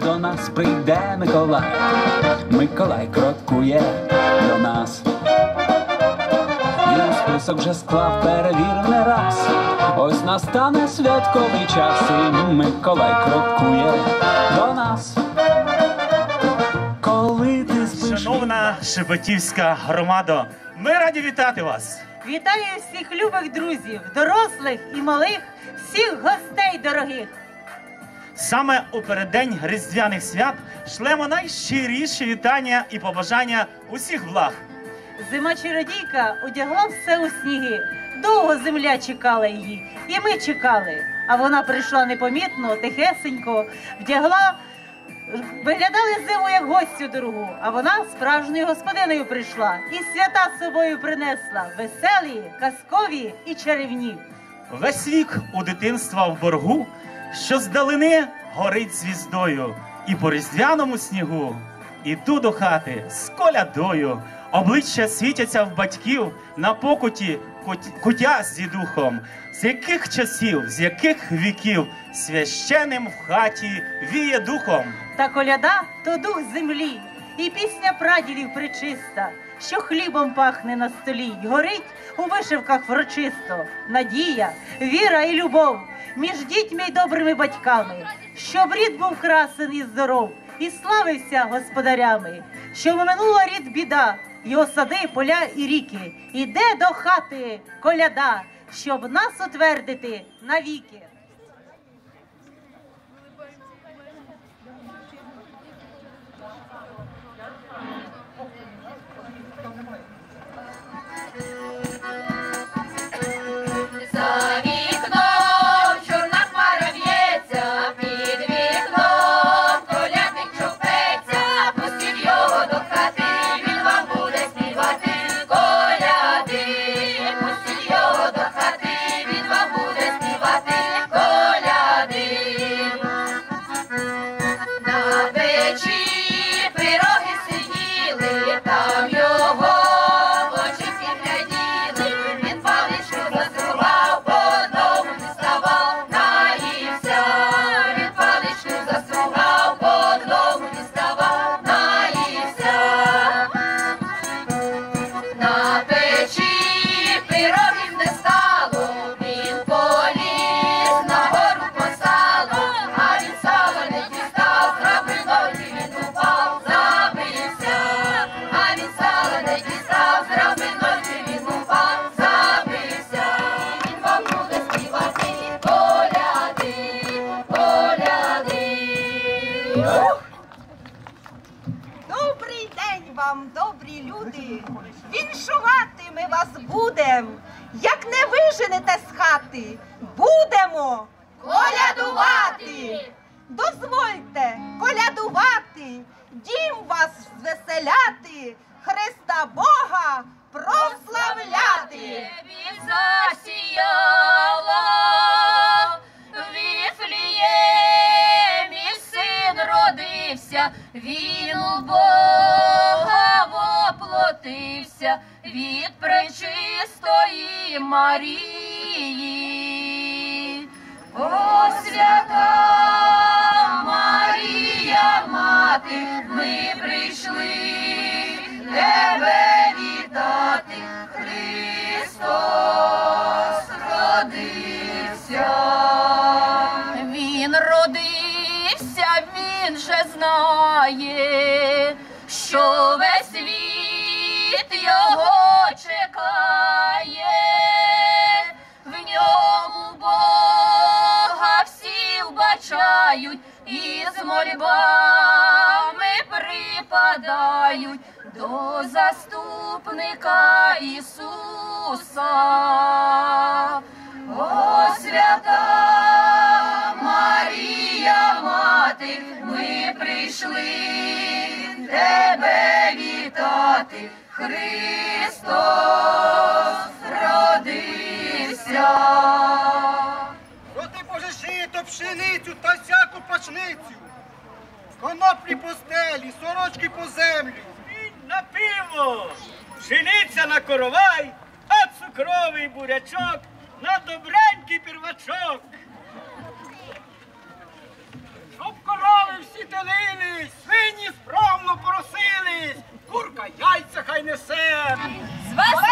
До нас прийде Миколай, Миколай кроткує до нас. Він список вже склав, перевірив не раз. Ось настане святковий час, і Миколай кроткує до нас. Коли ти спиш, Шановна Шепетівська громада, ми раді вітати вас. Вітаю всіх любих друзів, дорослих і малих, всіх гостей дорогих. Саме у переддень різдвяних свят шлемо найщиріші вітання і побажання усіх благ. Зима чародійка одягла все у сніги. Довго земля чекала її, і ми чекали. А вона прийшла непомітно, тихесенько, вдягла, виглядали зиму як гостю дорогу. А вона справжньою господиною прийшла і свята з собою принесла веселі, казкові і чарівні. Весь вік у дитинства в боргу, що здалини горить звіздою, і по різдвяному снігу іду до хати з колядою. Обличчя світяться в батьків на покуті кут- кутя з дідухом. З яких часів, з яких віків священним в хаті віє духом. Та коляда то дух землі, і пісня прадідів причиста, що хлібом пахне на столі, горить у вишивках врочисто. Надія, віра і любов між дітьми й добрими батьками, щоб рід був красен і здоров, і славився господарями, щоб минула рід біда, і осади, поля і ріки. Іде до хати коляда, щоб нас утвердити навіки. Він у Бога воплотився від пречистої Марії. О, свята Марія, мати, ми прийшли тебе вітати, Христос родився. Він знає, що весь світ його чекає, в ньому Бога всі вбачають і з мольбами припадають до заступника Ісуса. О, свята святкувати, ми прийшли тебе вітати, Христос родився. Роти пожежі, то пшеницю та всяку пашницю, коноплі по стелі, сорочки по землю. Він на пиво, пшениця на коровай, а цукровий бурячок на добренький первачок. Корови всі телились, свині справно поросились, курка яйця хай несе. Звеселимо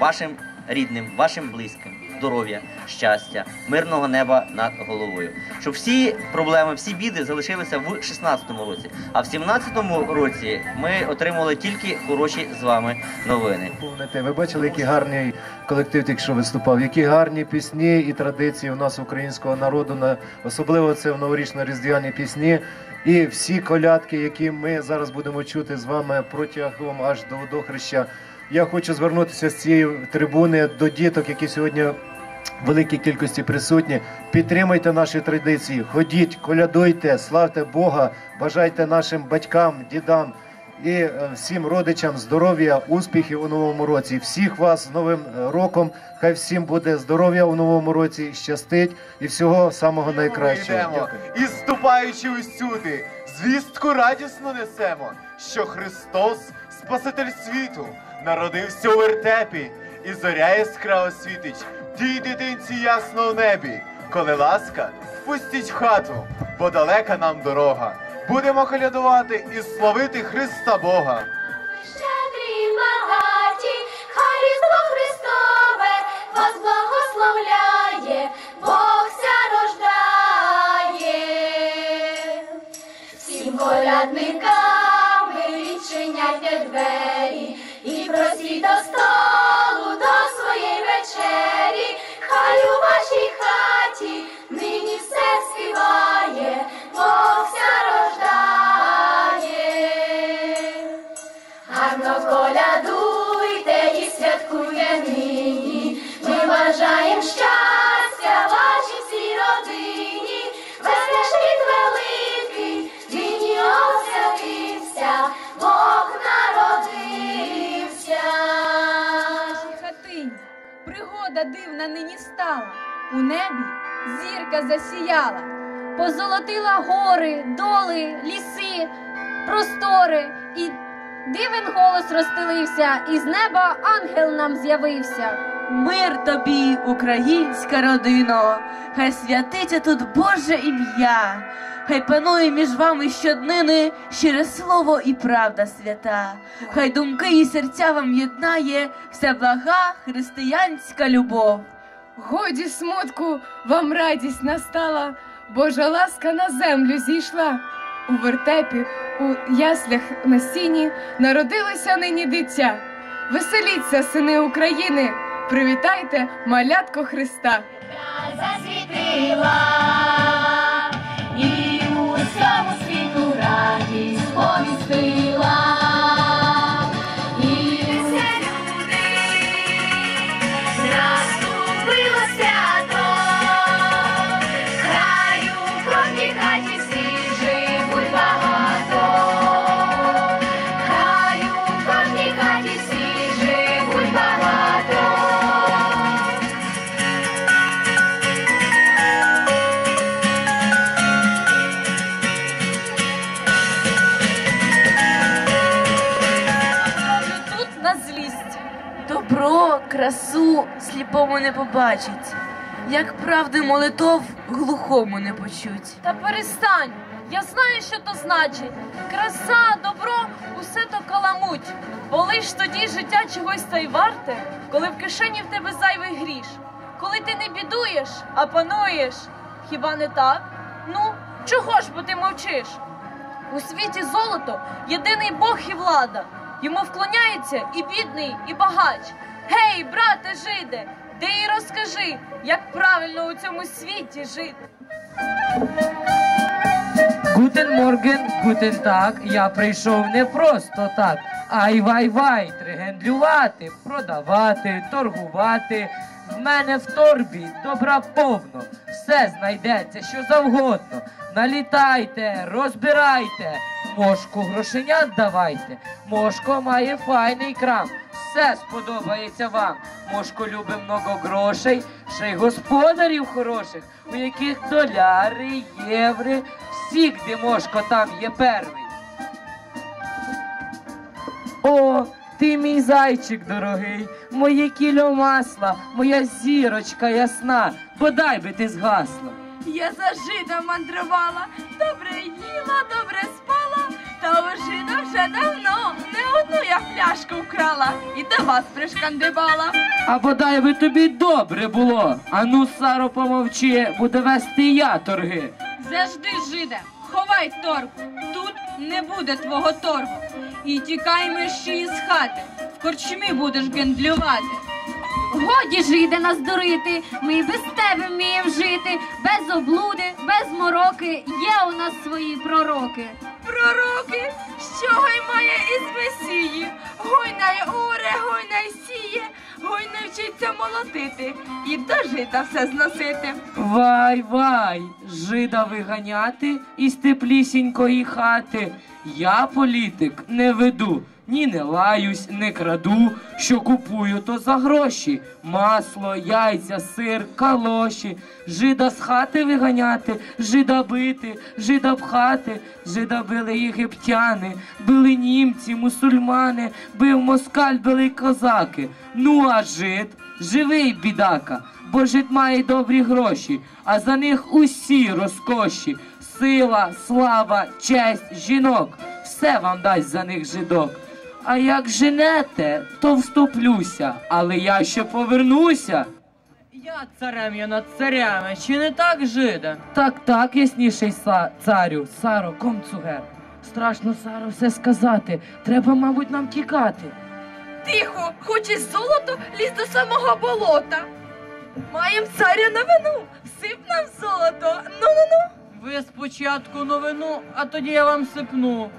вашим рідним, вашим близьким, здоров'я, щастя, мирного неба над головою. Щоб всі проблеми, всі біди залишилися в 16-му році. А в 17-му році ми отримали тільки хороші з вами новини. Помните, ви бачили, який гарний колектив тільки що виступав, які гарні пісні і традиції у нас українського народу, на особливо це в новорічно-різдвяні пісні. І всі колядки, які ми зараз будемо чути з вами протягом аж до водохреща. Я хочу звернутися з цієї трибуни до діток, які сьогодні в великій кількості присутні. Підтримуйте наші традиції, ходіть, колядуйте, славте Бога, бажайте нашим батькам, дідам і е, всім родичам здоров'я, успіхів у новому році. Всіх вас з новим е, роком. Хай всім буде здоров'я у новому році, щастить і всього самого найкращого. Дякую. і ступаючи усюди, звістку радісно несемо, що Христос, Спаситель світу, народився у вертепі, і зоря яскраво світить, тій дитинці ясно в небі. Коли ласка, впустіть хату, бо далека нам дорога. Будемо колядувати і славити Христа Бога. Хай Різдво Христове вас благословляє, Бог Всім відчиняйте двері і просіть до столу до своєї вечері, хай у вашій хаті нині все співає, Бог вся рождає. Зірка засіяла, позолотила гори, доли, ліси, простори, і дивен голос розстелився, і з неба ангел нам з'явився. Мир тобі, українська родино, хай святиться тут Боже ім'я, хай панує між вами щоднини щире слово і правда свята, хай думки і серця вам єднає вся блага християнська любов. Годі смутку, вам радість настала, Божа ласка на землю зійшла. У вертепі, у яслях на сіні народилося нині дитя. Веселіться, сини України, привітайте малятко Христа. засвітила, красу сліпому не побачить, як правди молитов глухому не почуть. Та перестань! Я знаю, що то значить. Краса, добро, усе то каламуть. Бо лиш тоді життя чогось та й варте, коли в кишені в тебе зайвий гріш. Коли ти не бідуєш, а пануєш. Хіба не так? Ну, чого ж бо ти мовчиш? У світі золото єдиний Бог і влада. Йому вклоняється і бідний, і багач. Гей, брате жиде, ти і розкажи, як правильно у цьому світі жити. Гутен Морген, гутен так, я прийшов не просто так. Ай вай вай, тригендлювати, продавати, торгувати. В мене в торбі добра повно, все знайдеться, що завгодно. Налітайте, розбирайте, мошку грошенят давайте. Мошко має файний крам, все сподобається вам. Мошко любить много грошей, ще й господарів хороших, у яких доляри, єври, всіх, де Мошко там є перший. О, ти мій зайчик дорогий, моє кіло масла, моя зірочка ясна, бодай би ти згасла. Я за жида мандрувала, добре їла, добре спала, та у вже давно не одну я пляшку вкрала і до вас пришкандибала. А бодай би тобі добре було. Ану, Саро, помовчи, буде вести я торги. Завжди, жиде, ховай торбу, тут не буде твого торгу. І тікай мерщі із хати, в корчмі будеш гендлювати. Годі жиде нас дурити, ми й без тебе вміємо жити, без облуди, без мороки, є у нас свої пророки. Пророки, що гаймає із месії, гойнай уре, гойнай гой най сіє, гой навчиться молотити і до жита все зносити. Вай, вай, жида виганяти із теплісінької хати. Я політик не веду, ні не лаюсь, не краду, що купую, то за гроші. Масло, яйця, сир, калоші, жида з хати виганяти, жида бити, жида пхати, жида били єгиптяни, били німці, мусульмани, бив москаль, били козаки. Ну а жид, живий бідака, бо жид має добрі гроші, а за них усі розкоші. Сила, слава, честь, жінок, все вам дасть за них жидок. А як женете, то вступлюся, але я ще повернуся. Я царем я над царями, чи не так жиде? Так, так, ясніший са, царю, Саро, комцугер. Страшно, Саро, все сказати. Треба, мабуть, нам тікати. Тихо, хочеш золото, лізь до самого болота. Маєм царя новину, всип нам золото. Ну-ну-ну. Ви спочатку новину, а тоді я вам сипну.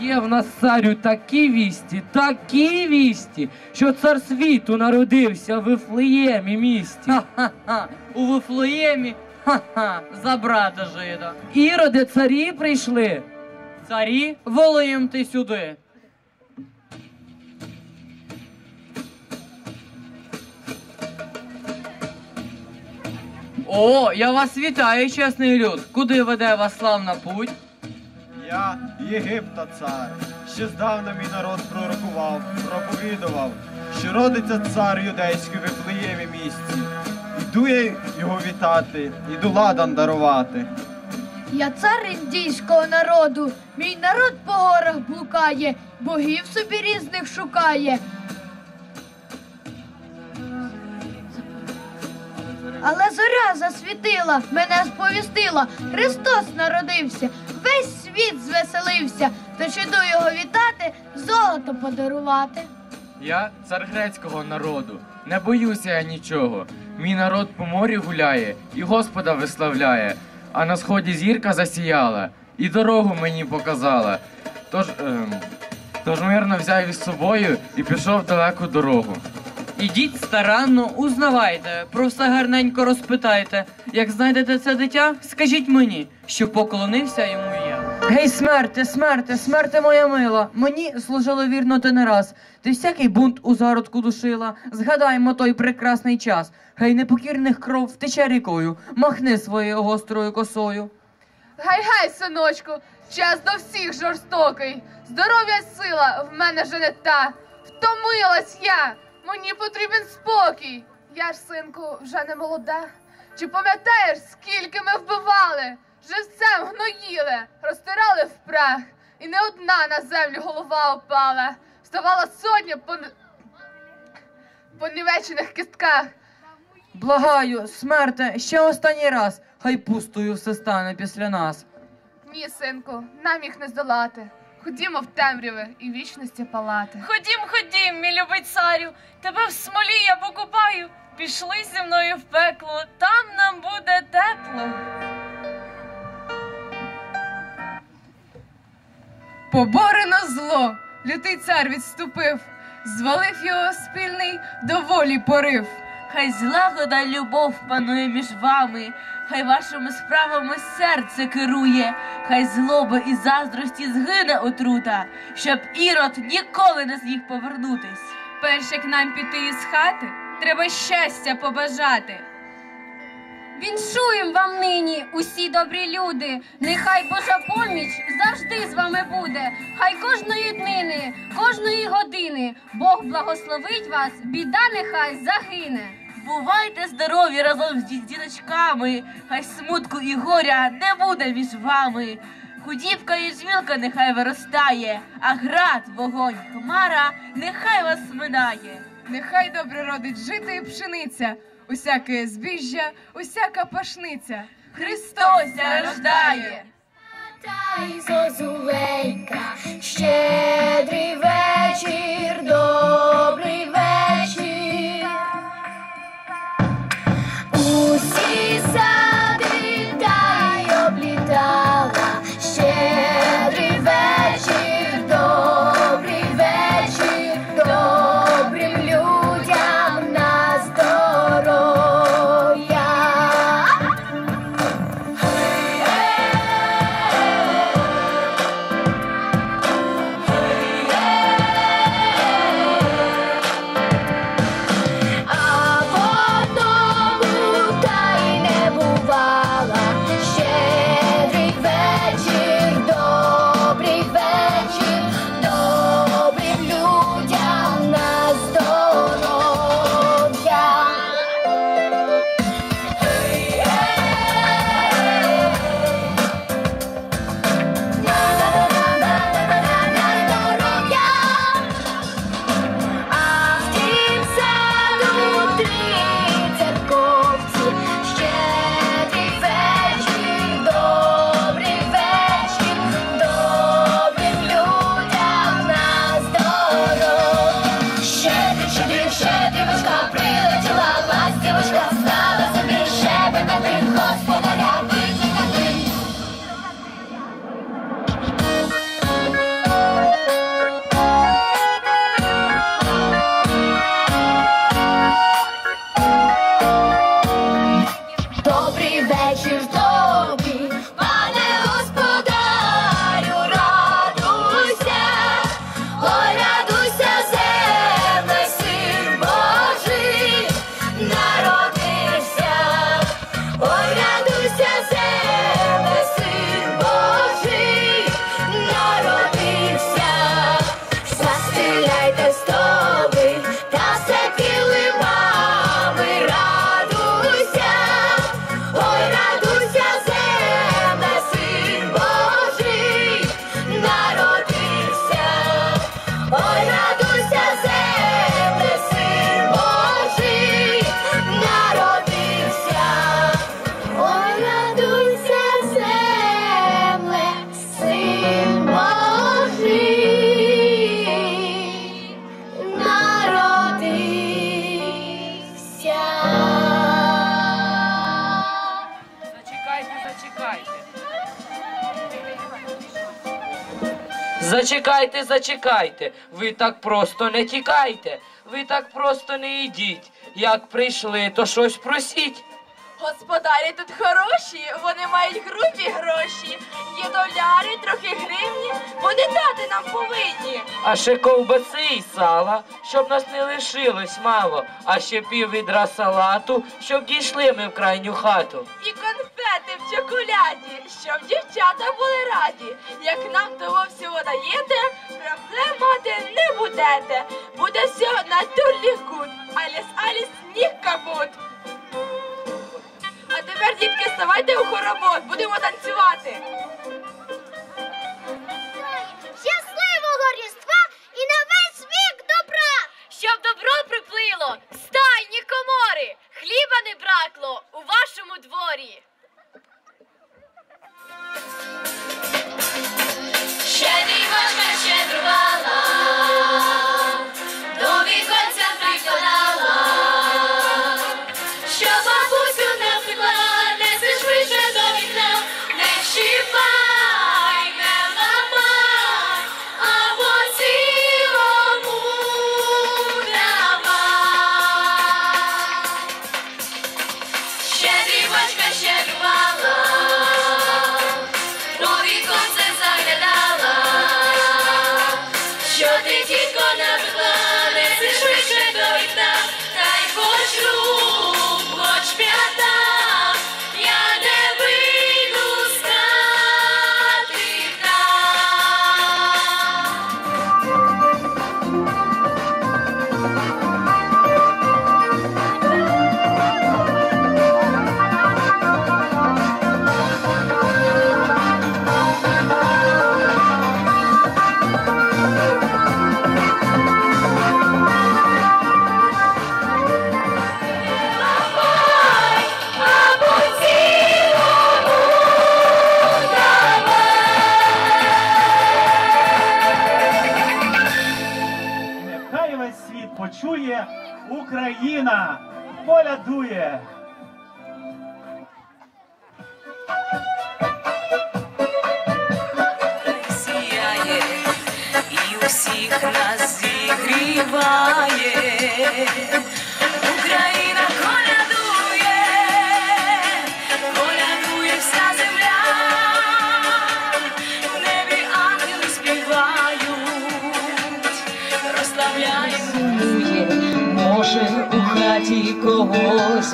Є в нас царю такі вісті, такі вісті, що цар світу народився в Вифлеємі місті. Ха-ха, у Вифлеємі, ха-ха, за брата жида. Іроди царі прийшли. Царі, волиєм ти сюди. О, я вас вітаю, чесний люд. Куди веде вас славна путь? Я Єгипта цар, ще здавна мій народ пророкував, проповідував, що родиться цар юдейський в Вифлеємі місці. Іду я його вітати, іду ладан дарувати. Я цар індійського народу, мій народ по горах блукає, богів собі різних шукає. Але зоря засвітила, мене сповістила, Христос народився, весь світ звеселився, тож іду його вітати, золото подарувати. Я цар грецького народу, не боюся я нічого. Мій народ по морі гуляє і Господа виславляє, а на сході зірка засіяла і дорогу мені показала. Тож, ем, тож мирно взяв із собою і пішов в далеку дорогу. Ідіть старанно, узнавайте, про все гарненько розпитайте. Як знайдете це дитя, скажіть мені, що поклонився йому я. Гей, смерте, смерте, смерте моя мила, мені служило вірно ти не раз. Ти всякий бунт у зародку душила. Згадаймо той прекрасний час. Гей, непокірних кров втече рікою, махни своєю гострою косою. Гай-гай, синочку, час до всіх жорстокий. Здоров'я сила в мене же не та. Втомилась я, мені потрібен спокій. Я ж, синку, вже не молода. Чи пам'ятаєш, скільки ми вбивали? Живцем гноїли, розтирали в прах, і не одна на землю голова опала. Вставала сотня по, н- по нівечених кістках. Благаю, смерте, ще останній раз, хай пустою все стане після нас. Ні, синку, нам їх не здолати. Ходімо в темряви і вічності палати. Ходім, ходім, мій любий царю, тебе в смолі я покупаю. Пішли зі мною в пекло, там нам буде тепло. Поборено зло, лютий цар відступив, звалив його спільний доволі порив. Хай злагода любов панує між вами, хай вашими справами серце керує, хай злоби і заздрості згине отрута, щоб ірод ніколи не зміг повернутись. Перш як нам піти із хати, треба щастя побажати. Віншуєм вам нині, усі добрі люди. Нехай Божа поміч завжди з вами буде. Хай кожної днини, кожної години Бог благословить вас, біда нехай загине. Бувайте здорові разом з ді- діточками, хай смутку і горя не буде між вами. Худібка і жмілка нехай виростає, а град, вогонь, хмара нехай вас минає. Нехай добре родить жито і пшениця, усяке збіжжя, усяка пашниця. Христос рождає! Та й зозуленька, щедрий вечір, добрий Зачекайте, зачекайте. Ви так просто не тікайте. Ви так просто не йдіть. Як прийшли, то щось просіть. Господарі тут хороші, вони мають грубі гроші. Є доляри, трохи гривні, вони дати нам повинні. А ще ковбаси і сала, щоб нас не лишилось мало, а ще пів відра салату, щоб дійшли ми в крайню хату. І конфети в чоколяді, щоб дівчата були раді. Як нам того всього даєте, проблем мати не будете. Буде все на турліх гуд, аліс аліс ніг капут. Тепер, дітки, ставайте у хоровод, будемо танцювати. Щасливого різдва і на весь вік добра! Щоб добро приплило, стайні комори, хліба не бракло у вашому дворі. Ще не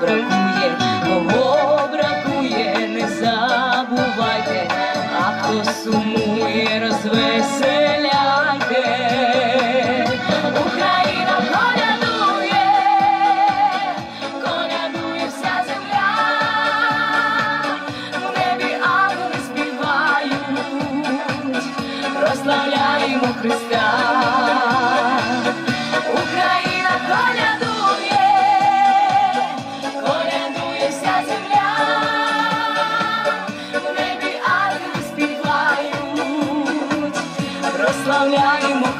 Branco. 亮一我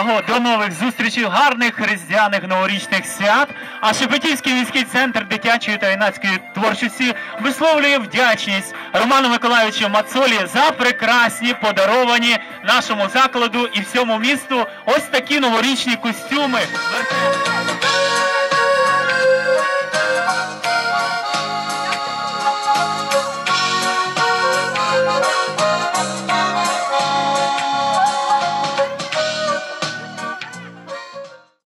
Алло, до нових зустрічей, гарних різдвяних новорічних свят. А Шепетівський міський центр дитячої та юнацької творчості висловлює вдячність Роману Миколаївичу Мацолі за прекрасні подаровані нашому закладу і всьому місту ось такі новорічні костюми.